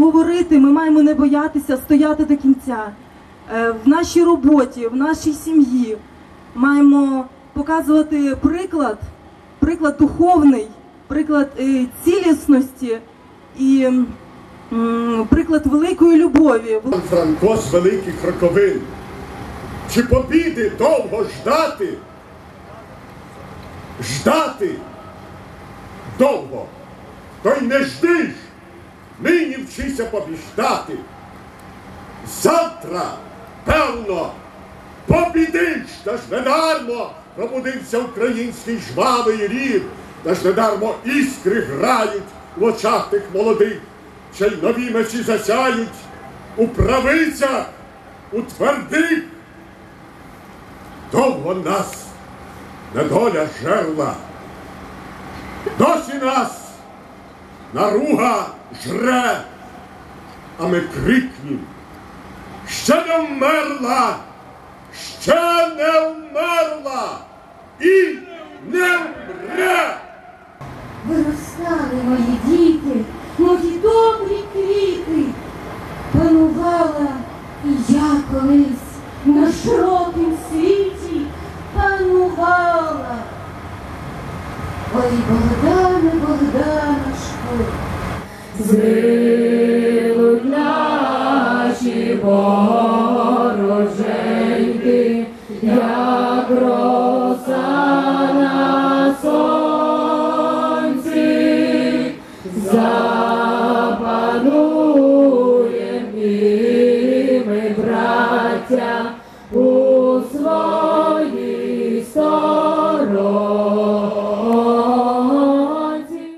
говорити, ми маємо не боятися стояти до кінця. Е, В нашій роботі, в нашій сім'ї маємо показувати приклад, приклад духовний, приклад е, цілісності і приклад великої любові. Франко з великих роковин. Чи побіди довго ждати? Ждати довго. То й не жди нині побіждати. Завтра, певно, побідиш, та ж недармо пробудився український жвавий рід, та ж недармо іскри грають в очах тих молодих, ще й нові мечі засяють. У правицях, у твердих. Довго нас недоля жерла, досі нас наруга жре, а ми крикнім. Ще не вмерла, ще не вмерла і не вмре. Виростали мої діти, мої добрі квіти. Панувала і я колись на широкім світі панувала. Ой, Богдане, Богданочку, Боженьки, я ро.